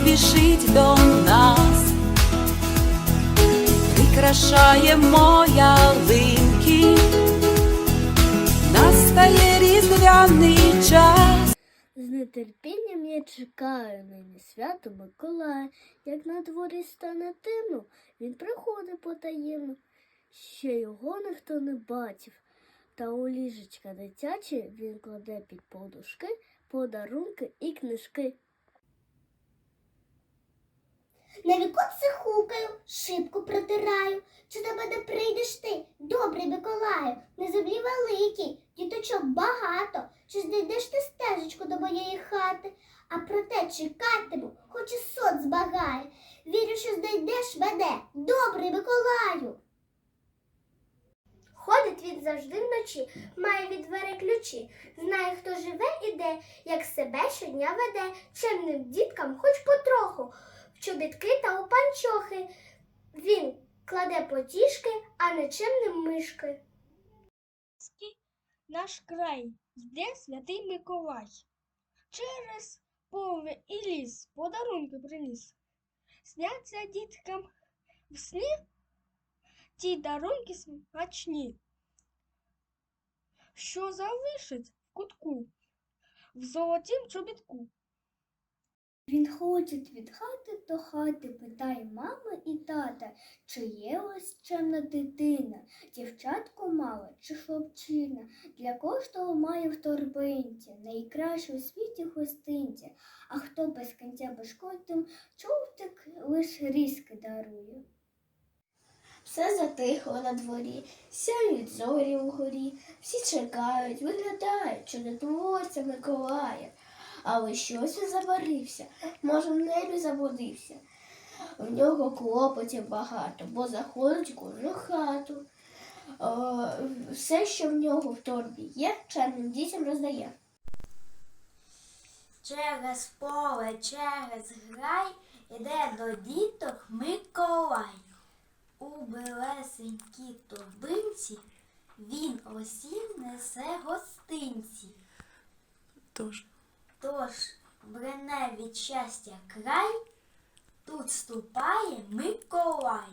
спішить до нас, прикрашаємо ялинки, настає різдвяний час. З нетерпінням я чекаю нині свято Миколая. Як на дворі стане темно, він приходить потаємно. Ще його ніхто не бачив. Та у ліжечка дитяче він кладе під подушки, подарунки і книжки. На віконце хукаю, шибку протираю. Чи до мене прийдеш ти, добрий Миколаю? Не землі великі, діточок багато. Чи знайдеш ти стежечку до моєї хати? А проте чекатиму, хоч і сон збагає. Вірю, що знайдеш мене, добрий Миколаю. Ходить він завжди вночі, має від двері ключі. Знає, хто живе і де, як себе щодня веде, чемним діткам хоч потроху чобітки та у панчохи. Він кладе потішки, а не чимним мишки. наш край йде святий Миколай. Через поле і ліс подарунки приніс. Сняться діткам в сні ті дарунки смачні, що залишить в кутку в золотім чобітку. Він ходить від хати до хати, питає мами і тата, чи є ось чемна дитина, дівчатко мала чи хлопчина. Для кожного має в торбинці найкращу у світі гостинці, а хто без кінця бешкотим човтик лиш різки дарує. Все затихло на дворі, сяють зорі вгорі, всі чекають, виглядають, чи не творця Миколая. Але щось він заварився, може, в небі заблудився. В нього клопотів багато, бо заходить в кожну хату. О, все, що в нього в торбі є, чемним дітям роздає. Через поле, через грай іде до діток Миколай. У белесенькій торбинці він осім несе гостинці. Тож, Тож брене від щастя край, тут ступає Миколай.